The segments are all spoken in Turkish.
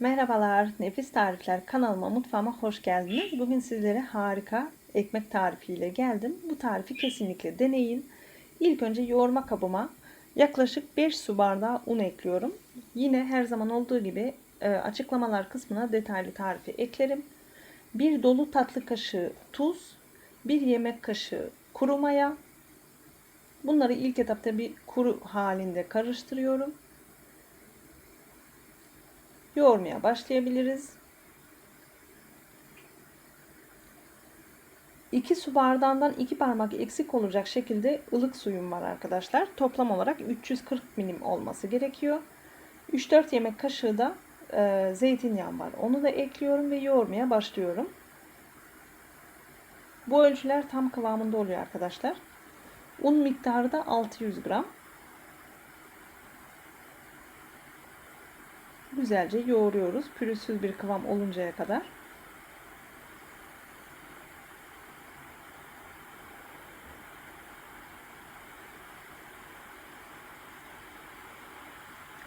Merhabalar, Nefis Tarifler kanalıma, mutfağıma hoş geldiniz. Bugün sizlere harika ekmek tarifiyle geldim. Bu tarifi kesinlikle deneyin. İlk önce yoğurma kabıma yaklaşık 5 su bardağı un ekliyorum. Yine her zaman olduğu gibi e, açıklamalar kısmına detaylı tarifi eklerim. Bir dolu tatlı kaşığı tuz, bir yemek kaşığı kuru maya. Bunları ilk etapta bir kuru halinde karıştırıyorum yoğurmaya başlayabiliriz. 2 su bardağından 2 parmak eksik olacak şekilde ılık suyum var arkadaşlar. Toplam olarak 340 milim olması gerekiyor. 3-4 yemek kaşığı da e, zeytinyağı var. Onu da ekliyorum ve yoğurmaya başlıyorum. Bu ölçüler tam kıvamında oluyor arkadaşlar. Un miktarı da 600 gram. Güzelce yoğuruyoruz. Pürüzsüz bir kıvam oluncaya kadar.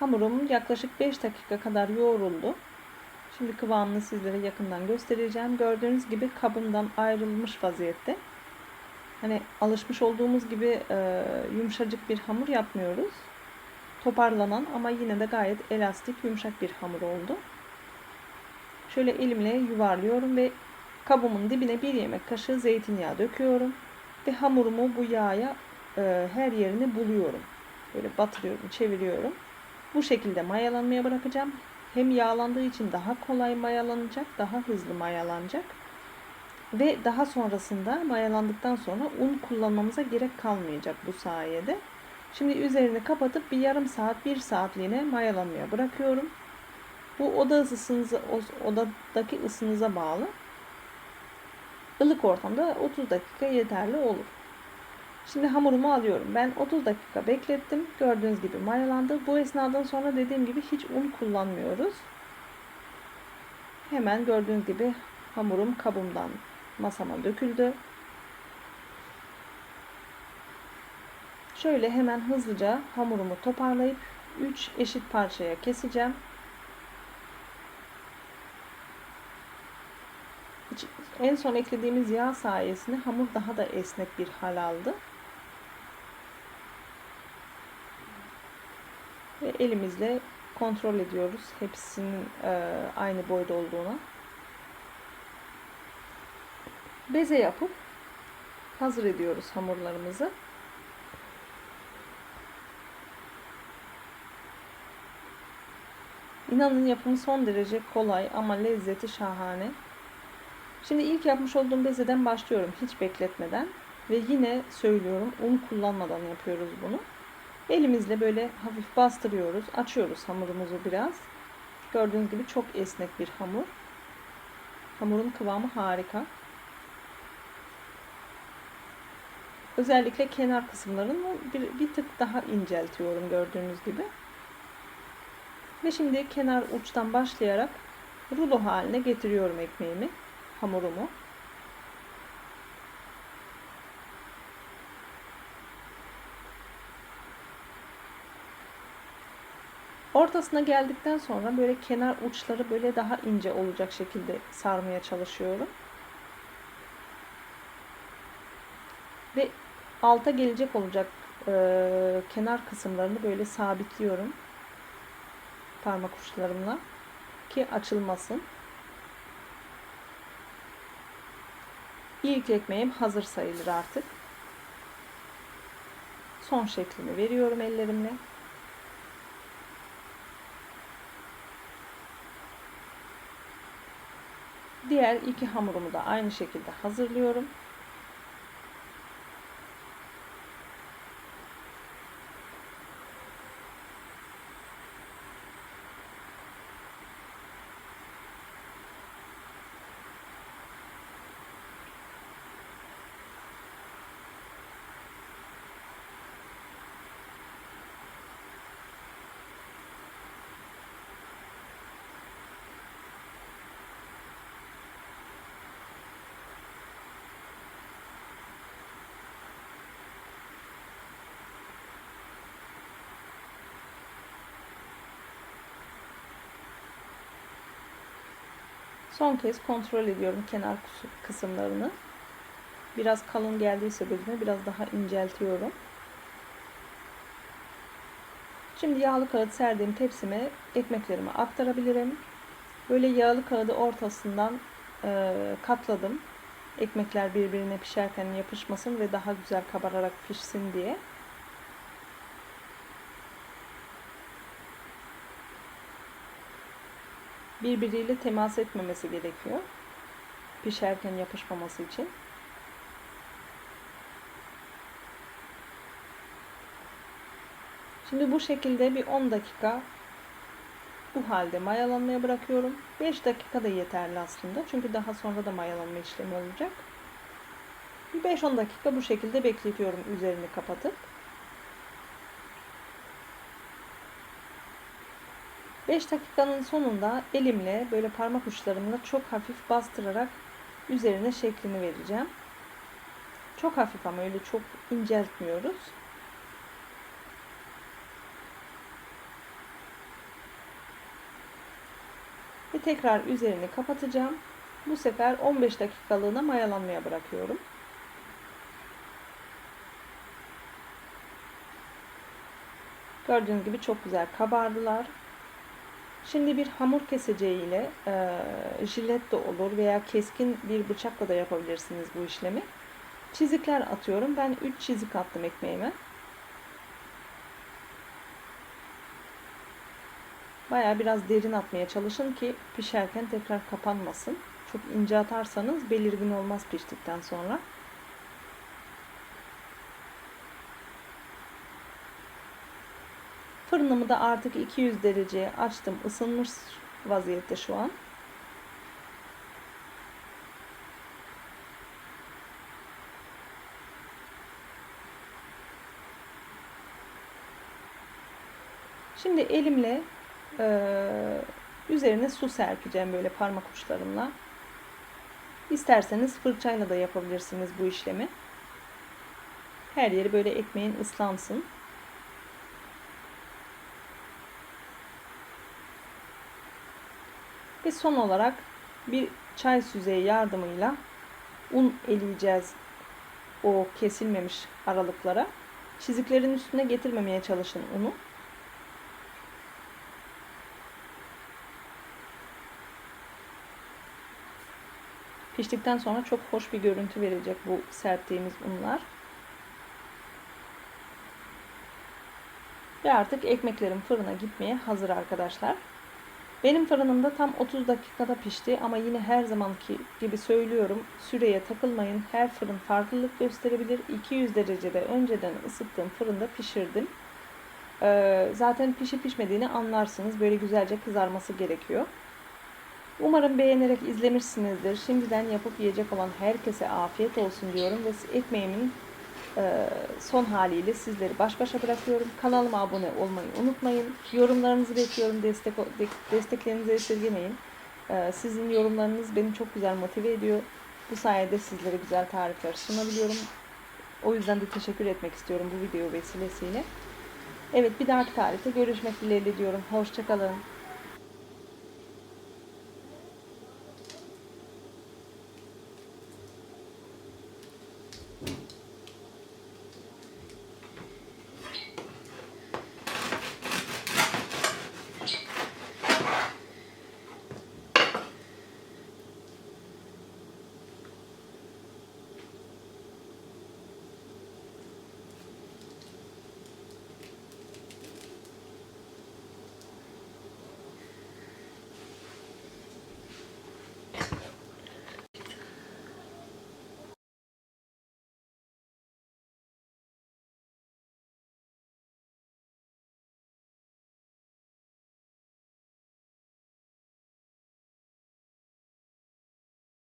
Hamurum yaklaşık 5 dakika kadar yoğruldu. Şimdi kıvamını sizlere yakından göstereceğim. Gördüğünüz gibi kabımdan ayrılmış vaziyette. Hani alışmış olduğumuz gibi e, yumuşacık bir hamur yapmıyoruz toparlanan ama yine de gayet elastik yumuşak bir hamur oldu. Şöyle elimle yuvarlıyorum ve kabımın dibine bir yemek kaşığı zeytinyağı döküyorum. Ve hamurumu bu yağa e, her yerini buluyorum. Böyle batırıyorum, çeviriyorum. Bu şekilde mayalanmaya bırakacağım. Hem yağlandığı için daha kolay mayalanacak, daha hızlı mayalanacak. Ve daha sonrasında mayalandıktan sonra un kullanmamıza gerek kalmayacak bu sayede. Şimdi üzerini kapatıp bir yarım saat, bir saatliğine mayalanmaya bırakıyorum. Bu oda ısınıza, odadaki ısınıza bağlı. Ilık ortamda 30 dakika yeterli olur. Şimdi hamurumu alıyorum. Ben 30 dakika beklettim. Gördüğünüz gibi mayalandı. Bu esnadan sonra dediğim gibi hiç un kullanmıyoruz. Hemen gördüğünüz gibi hamurum kabımdan masama döküldü. Şöyle hemen hızlıca hamurumu toparlayıp 3 eşit parçaya keseceğim. En son eklediğimiz yağ sayesinde hamur daha da esnek bir hal aldı. Ve elimizle kontrol ediyoruz hepsinin e, aynı boyda olduğunu. Beze yapıp hazır ediyoruz hamurlarımızı. İnanın yapımı son derece kolay ama lezzeti şahane. Şimdi ilk yapmış olduğum bezeden başlıyorum hiç bekletmeden. Ve yine söylüyorum un kullanmadan yapıyoruz bunu. Elimizle böyle hafif bastırıyoruz. Açıyoruz hamurumuzu biraz. Gördüğünüz gibi çok esnek bir hamur. Hamurun kıvamı harika. Özellikle kenar kısımlarını bir, bir tık daha inceltiyorum gördüğünüz gibi. Ve şimdi kenar uçtan başlayarak rulo haline getiriyorum ekmeğimi, hamurumu. Ortasına geldikten sonra böyle kenar uçları böyle daha ince olacak şekilde sarmaya çalışıyorum. Ve alta gelecek olacak e, kenar kısımlarını böyle sabitliyorum parmak uçlarımla ki açılmasın. İlk ekmeğim hazır sayılır artık. Son şeklini veriyorum ellerimle. Diğer iki hamurumu da aynı şekilde hazırlıyorum. Son kez kontrol ediyorum kenar kısımlarını. Biraz kalın geldiyse gözüme biraz daha inceltiyorum. Şimdi yağlı kağıt serdiğim tepsime ekmeklerimi aktarabilirim. Böyle yağlı kağıdı ortasından e, katladım. Ekmekler birbirine pişerken yapışmasın ve daha güzel kabararak pişsin diye. Birbiriyle temas etmemesi gerekiyor. Pişerken yapışmaması için. Şimdi bu şekilde bir 10 dakika bu halde mayalanmaya bırakıyorum. 5 dakika da yeterli aslında. Çünkü daha sonra da mayalanma işlemi olacak. Bir 5-10 dakika bu şekilde bekletiyorum üzerini kapatıp. 5 dakikanın sonunda elimle böyle parmak uçlarımla çok hafif bastırarak üzerine şeklini vereceğim. Çok hafif ama öyle çok inceltmiyoruz. Ve tekrar üzerini kapatacağım. Bu sefer 15 dakikalığına mayalanmaya bırakıyorum. Gördüğünüz gibi çok güzel kabardılar. Şimdi bir hamur keseceği ile e, jilet de olur veya keskin bir bıçakla da yapabilirsiniz bu işlemi. Çizikler atıyorum. Ben 3 çizik attım ekmeğime. Baya biraz derin atmaya çalışın ki pişerken tekrar kapanmasın. Çok ince atarsanız belirgin olmaz piştikten sonra. Fırınımı da artık 200 dereceye açtım. Isınmış vaziyette şu an. Şimdi elimle e, üzerine su serpeceğim böyle parmak uçlarımla. İsterseniz fırçayla da yapabilirsiniz bu işlemi. Her yeri böyle ekmeğin ıslansın. Ve son olarak bir çay süzeyi yardımıyla un eleyeceğiz o kesilmemiş aralıklara. Çiziklerin üstüne getirmemeye çalışın unu. Piştikten sonra çok hoş bir görüntü verecek bu serptiğimiz unlar. Ve artık ekmeklerim fırına gitmeye hazır arkadaşlar. Benim fırınımda tam 30 dakikada pişti ama yine her zamanki gibi söylüyorum süreye takılmayın. Her fırın farklılık gösterebilir. 200 derecede önceden ısıttığım fırında pişirdim. Ee, zaten pişip pişmediğini anlarsınız. Böyle güzelce kızarması gerekiyor. Umarım beğenerek izlemişsinizdir. Şimdiden yapıp yiyecek olan herkese afiyet olsun diyorum ve ekmeğimin son haliyle sizleri baş başa bırakıyorum. Kanalıma abone olmayı unutmayın. Yorumlarınızı bekliyorum. Destek desteklerinizi esirgemeyin. E, sizin yorumlarınız beni çok güzel motive ediyor. Bu sayede sizlere güzel tarifler sunabiliyorum. O yüzden de teşekkür etmek istiyorum bu video vesilesiyle. Evet bir dahaki tarihte görüşmek dileğiyle diyorum. Hoşçakalın.